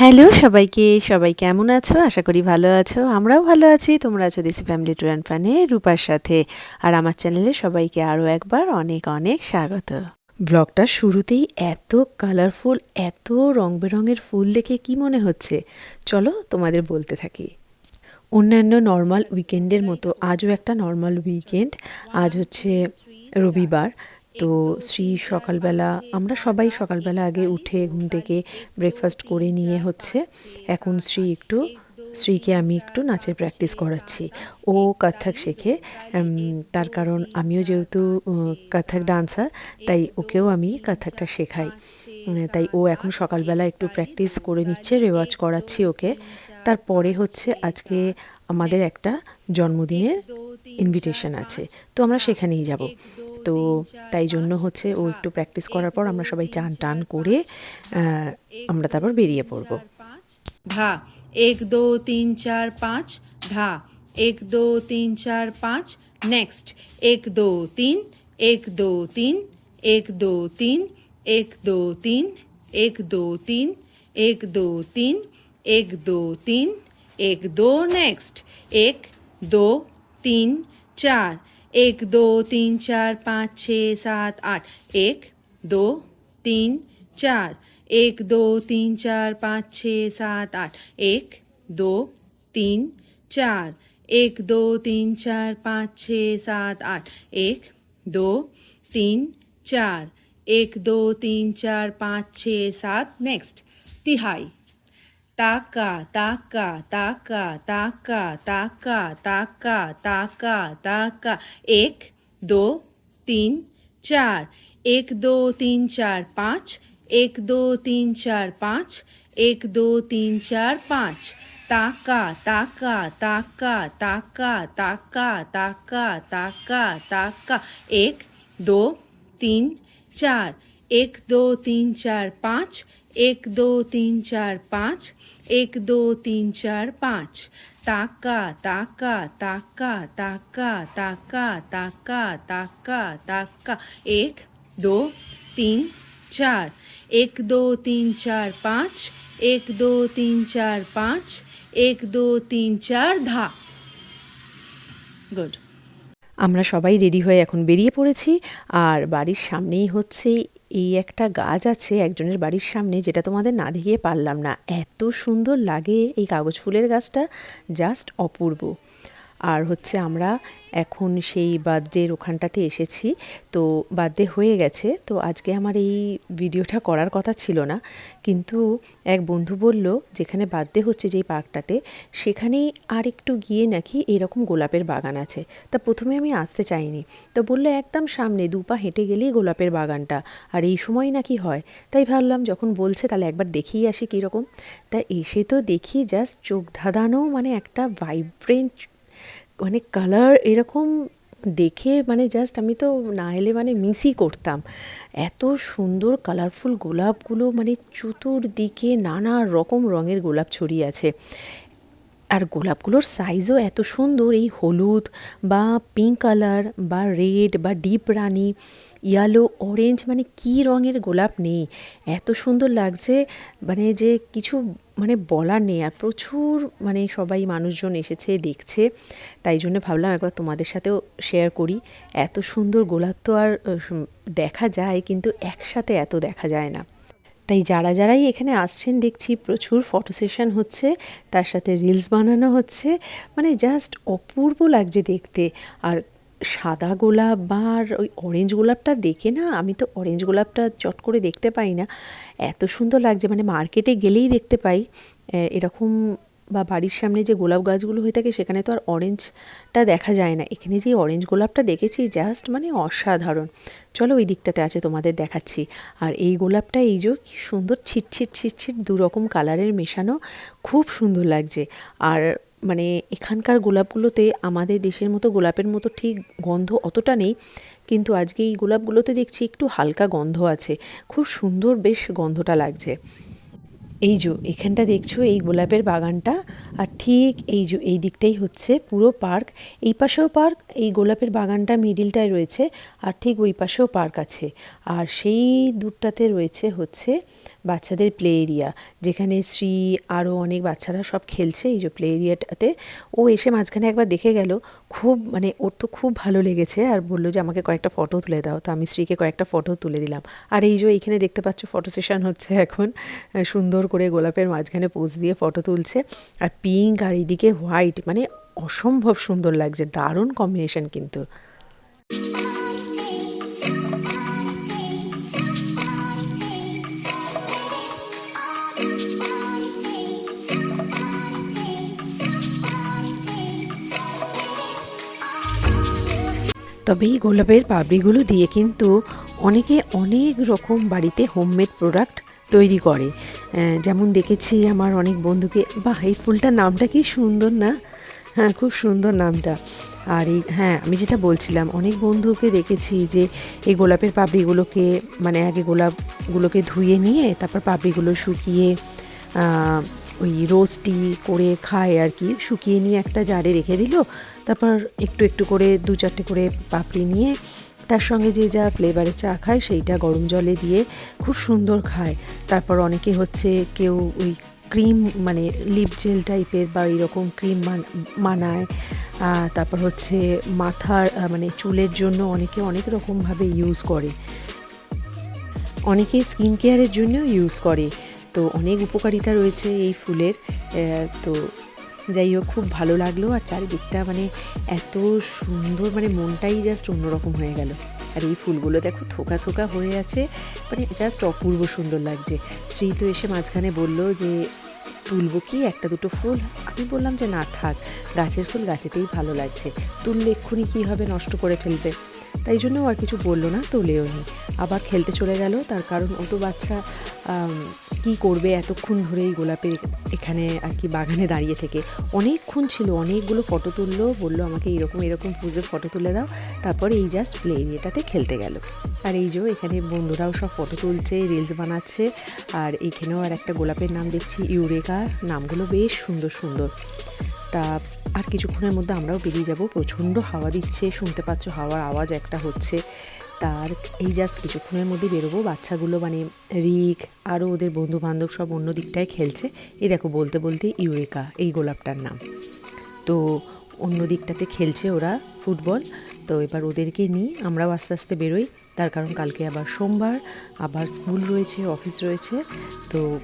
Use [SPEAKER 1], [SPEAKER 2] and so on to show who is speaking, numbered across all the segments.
[SPEAKER 1] Hello সবাইকে, সবাই কেমন আছো? আশা করি ভালো আছো। আমরাও ভালো আছি। তোমরা আছো দিসি ফ্যামিলি ট্যুর অ্যান্ড ফানে রূপার সাথে। আর আমার চ্যানেলে সবাইকে আরও একবার অনেক অনেক স্বাগত। ব্লগটা শুরুতেই এত কালারফুল এত রং বেরঙের ফুল দেখে কি মনে হচ্ছে? চলো তোমাদের বলতে থাকি। অন্যান্য নর্মাল উইকেন্ডের মতো আজও একটা নর্মাল উইকেন্ড আজ হচ্ছে রবিবার। তো শ্রী সকালবেলা, আমরা সবাই সকালবেলা আগে উঠে ঘুম থেকে ব্রেকফাস্ট করে নিয়ে হচ্ছে, এখন শ্রী একটু, শ্রীকে আমি একটু নাচের প্র্যাকটিস করাচ্ছি। ও কত্থক শেখে তার কারণ আমিও যেহেতু কত্থক ডান্সার তাই ওকেও আমি কত্থকটা শেখাই। তাই ও এখন সকালবেলা একটু প্র্যাকটিস করে নিচ্ছে, রেওয়াজ করাচ্ছি ওকে। তারপরে হচ্ছে আজকে আমাদের একটা জন্মদিনের ইনভিটেশন আছে, তো আমরা সেখানেই যাব। তো তাই জন্য হচ্ছে ও একটু প্র্যাকটিস করার পর আমরা সবাই চান টান করে আমরা তারপর বেরিয়ে পড়ব
[SPEAKER 2] ধা এক দো তিন চার পাঁচ ধা এক দো তিন চার পাঁচ নেক্সট এক দো তিন এক দো তিন এক দো তিন এক দো তিন এক দো তিন এক দো তিন এক দো তিন এক দো নেক্সট এক দো তিন চার एक दो तीन चार पाँच छः सात आठ एक दो तीन चार एक दो तीन चार पाँच छः सात आठ एक दो तीन चार एक दो तीन चार पाँच छः सात आठ एक दो तीन चार एक दो तीन चार पाँच छः सात नेक्स्ट तिहाई ताका ताका ताका ताका ताका ताका ताका ताका एक दो तीन चार एक दो तीन चार पाँच एक दो तीन चार पाँच एक दो तीन चार पाँच ताका ताका ताका ताका ताका ताका ताका ताका एक दो तीन चार एक दो तीन चार पाँच एक दो तीन चार पाँच एक दो तीन चार पाँच ताका ताका ताका ताका ताका ताका ताका ताका एक दो तीन चार एक दो तीन चार पाँच एक दो तीन चार पाँच एक दो तीन चार धा गुड
[SPEAKER 1] আমরা সবাই রেডি হয়ে এখন বেরিয়ে পড়েছি আর বাড়ির সামনেই হচ্ছে এই একটা গাছ আছে একজনের বাড়ির সামনে যেটা তোমাদের না দেখিয়ে পারলাম না। এত সুন্দর লাগে এই কাগজ ফুলের গাছটা জাস্ট অপূর্ব। আর হচ্ছে আমরা এখন সেই বার্থডের ওখানটাতে এসেছি। তো বার্থডে হয়ে গেছে, তো আজকে আমার এই ভিডিওটা করার কথা ছিল না। কিন্তু এক বন্ধু বলল, যেখানে বার্থডে হচ্ছে যেই পার্কটাতে, সেখানেই আর একটু গিয়ে নাকি এরকম গোলাপের বাগান আছে। তা প্রথমে আমি আসতে চাইনি। তো বলল, একদম সামনে, দু পা হেঁটে গেলেই গোলাপের বাগানটা, আর এই সময় নাকি হয়। তাই ভাবলাম, যখন বলছে, তাহলে একবার দেখেই আসি কীরকম? তা এসে তো দেখি জাস্ট চোখ ধাঁধানো মানে একটা ভাইব্রেন্ট মানে কালার এরকম দেখে মানে জাস্ট আমি তো না এলে মানে মিসই করতাম। এত সুন্দর কালারফুল গোলাপগুলো মানে চতুর্দিকে নানা রকম রঙের গোলাপ ছড়িয়ে আছে। আর গোলাপগুলোর সাইজও এত সুন্দর। এই হলুদ বা পিঙ্ক কালার বা রেড বা ডিপ রানি ইয়েলো অরেঞ্জ মানে কী রঙের গোলাপ নেই। এত সুন্দর লাগছে মানে যে কিছু মানে বলার নেই। আর প্রচুর মানে সবাই মানুষজন এসেছে, দেখছে। তাই জন্য ভাবলাম একবার তোমাদের সাথেও শেয়ার করি। এত সুন্দর গোলাপ তো আর দেখা যায়, কিন্তু একসাথে এত দেখা যায় না। তাই যারা যারাই এখানে আসছেন, দেখছি প্রচুর ফটো সেশন হচ্ছে, তার সাথে রিলস বানানো হচ্ছে। মানে জাস্ট অপূর্ব লাগছে দেখতে। আর সাদা গোলাপ বা ওই অরেঞ্জ গোলাপটা দেখে না, আমি তো অরেঞ্জ গোলাপটা চট করে দেখতে পাই না। এত সুন্দর লাগছে মানে মার্কেটে গেলেই দেখতে পাই। এরকম বা বাড়ির সামনে যে গোলাপ গাছগুলো হয়ে থাকে, সেখানে তো আর অরেঞ্জটা দেখা যায় না। এখানে যে অরেঞ্জ গোলাপটা দেখেছি জাস্ট মানে অসাধারণ। চলো ওই দিকটাতে আছে, তোমাদের দেখাচ্ছি। আর এই গোলাপটা, এই যে কি সুন্দর ছিটছিট ছিটছিট দু রকম কালারের মেশানো, খুব সুন্দর লাগছে। আর মানে এখানকার গোলাপগুলোতে, আমাদের দেশের মতো গোলাপের মতো ঠিক গন্ধ অতটা নেই, কিন্তু আজকে এই গোলাপগুলোতে দেখছি একটু হালকা গন্ধ আছে। খুব সুন্দর বেশ গন্ধটা লাগছে। এই যে এখানটা দেখছ, এই গোলাপের বাগানটা, আর ঠিক এই যে এই দিকটাই হচ্ছে পুরো পার্ক। এই পাশেও পার্ক, এই গোলাপের বাগানটা মিডিলটায় রয়েছে, আর ঠিক ওই পাশেও পার্ক আছে। আর সেই দূরটাতে রয়েছে হচ্ছে বাচ্চাদের প্লে এরিয়া, যেখানে শ্রী আরও অনেক বাচ্চারা সব খেলছে এই যে প্লে এরিয়াটাতে। ও এসে মাঝখানে একবার দেখে গেল, খুব মানে ওর তো খুব ভালো লেগেছে, আর বলল যে, আমাকে কয়েকটা ফটো তুলে দাও। তো আমি শ্রীকে কয়েকটা ফটো তুলে দিলাম। আর এই যে এইখানে দেখতে পাচ্ছ, ফটো সেশন হচ্ছে এখন সুন্দর করে গোলাপের মাঝখানে পোজ দিয়ে ফটো তুলছে। আর পিঙ্ক আর এইদিকে হোয়াইট মানে অসম্ভব সুন্দর লাগছে, দারুণ কম্বিনেশন কিন্তু। তবে এই গোলাপের পাপড়িগুলো দিয়ে কিন্তু অনেকে অনেক রকম বাড়িতে হোমমেড প্রোডাক্ট তৈরি করে। যেমন দেখেছি আমার অনেক বন্ধুকে, বাহ, এই ফুলটার নামটা কি সুন্দর না? হ্যাঁ খুব সুন্দর নামটা। আর এই হ্যাঁ আমি যেটা বলছিলাম, অনেক বন্ধুকে দেখেছি যে এই গোলাপের পাপড়িগুলোকে মানে আগে গোলাপগুলোকে ধুয়ে নিয়ে, তারপর পাপড়িগুলো শুকিয়ে ওই রোস্টি করে খায় আর কি, শুকিয়ে নিয়ে একটা জারে রেখে দিল, তারপর একটু একটু করে, দু চারটে করে পাপড়ি নিয়ে তার সঙ্গে যে যা ফ্লেভারের চা খায়, সেইটা গরম জলে দিয়ে খুব সুন্দর খায়। তারপর অনেকে হচ্ছে কেউ ওই ক্রিম মানে লিপ জেল টাইপের বা এরকম ক্রিম মানায়। তারপর হচ্ছে মাথার মানে চুলের জন্য অনেকে অনেক রকমভাবে ইউজ করে। অনেকে স্কিন কেয়ারের জন্যও ইউজ করে। তো অনেক উপকারিতা রয়েছে এই ফুলের। তো যাই হোক, খুব ভালো লাগল আর চারিদিকটা মানে এত সুন্দর মানে মনটাই জাস্ট অন্যরকম হয়ে গেল। আর এই ফুলগুলো দেখো, থোকা থোকা হয়ে আছে মানে জাস্ট অপূর্ব সুন্দর লাগছে। শ্রী তো এসে মাঝখানে বলল যে, তুলবো কি? একটা দুটো ফুল? আমি বললাম যে, না, থাক, গাছের ফুল গাছেতেই ভালো লাগছে। তুললে এক্ষুনি কী হবে? নষ্ট করে ফেলবে। তাই জন্য আর কিছু বলল না তোলেও নি আবার খেলতে চলে গেল, তার কারণ ও তো বাচ্চা কি করবে এতক্ষণ ধরে এই গোলাপের এখানে আর কি বাগানে দাঁড়িয়ে থেকে। অনেকক্ষণ ছিল, অনেকগুলো ফটো তুললো, বলল আমাকে এরকম এরকম পুজোর ফটো তুলে দাও। তারপর এই জাস্ট প্লে এরিয়াটাতে খেলতে গেল। আর এই যে এখানে বন্ধুরাও সব ফটো তুলছে রিলস বানাচ্ছে, আর এইখানেও আর একটা গোলাপের নাম দেখছি, ইউরেকা। নামগুলো বেশ সুন্দর সুন্দর। তা আর কিছুক্ষণের মধ্যে আমরাও বেরিয়ে যাব। প্রচণ্ড হাওয়া দিচ্ছে, শুনতে পাচ্ছ হাওয়ার আওয়াজ একটা হচ্ছে। তার এই জাস্ট কিছুক্ষণের মধ্যে বেরোবো। বাচ্চাগুলো মানে রিক, আরও ওদের বন্ধু বান্ধব সব অন্য দিকটায় খেলছে। এই দেখো, বলতে বলতে ইউরেকা, এই গোলাপটার নাম। তো অন্য দিকটাতে খেলছে ওরা ফুটবল। তো এবার ওদেরকে নিয়ে আমরাও আস্তে আস্তে বেরোই। তার কারণ কালকে আবার সোমবার, আবার স্কুল রয়েছে, অফিস রয়েছে। তো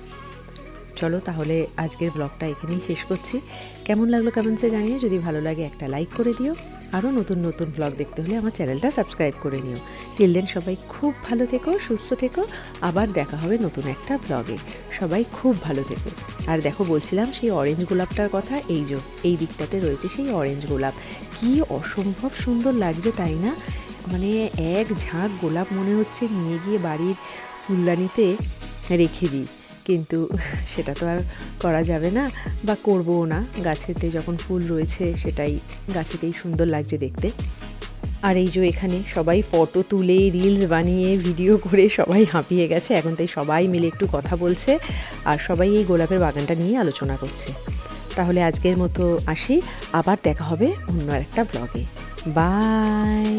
[SPEAKER 1] চলো তাহলে আজকের ব্লগটা এখানেই শেষ করছি। কেমন লাগল কমেন্টসে জানিয়ে যদি ভালো লাগে একটা লাইক করে দিও। আরও নতুন নতুন ব্লগ দেখতে হলে আমার চ্যানেলটা সাবস্ক্রাইব করে নিও। টিল দেন সবাই খুব ভালো থেকো, সুস্থ থেকো। আবার দেখা হবে নতুন একটা ব্লগে সবাই খুব ভালো থেকো। আর দেখো বলছিলাম সেই অরেঞ্জ গোলাপটার কথা, এই যে, এই দিকটাতে রয়েছে সেই অরেঞ্জ গোলাপ। কি অসম্ভব সুন্দর লাগছে, তাই না? মানে এক ঝাঁক গোলাপ মনে হচ্ছে নিয়ে গিয়ে বাড়ির ফুলদানিতে রেখে দিই। কিন্তু সেটা তো আর করা যাবে না বা করবও না। গাছেতে যখন ফুল রয়েছে সেটাই গাছেতেই সুন্দর লাগছে দেখতে। আর এই যে এখানে সবাই ফটো তুলে রিলস বানিয়ে ভিডিও করে সবাই হাঁপিয়ে গেছে। এখন তাই সবাই মিলে একটু কথা বলছে আর সবাই এই গোলাপের বাগানটা নিয়ে আলোচনা করছে। তাহলে আজকের মতো আসি। আবার দেখা হবে অন্য একটা ব্লগে বাই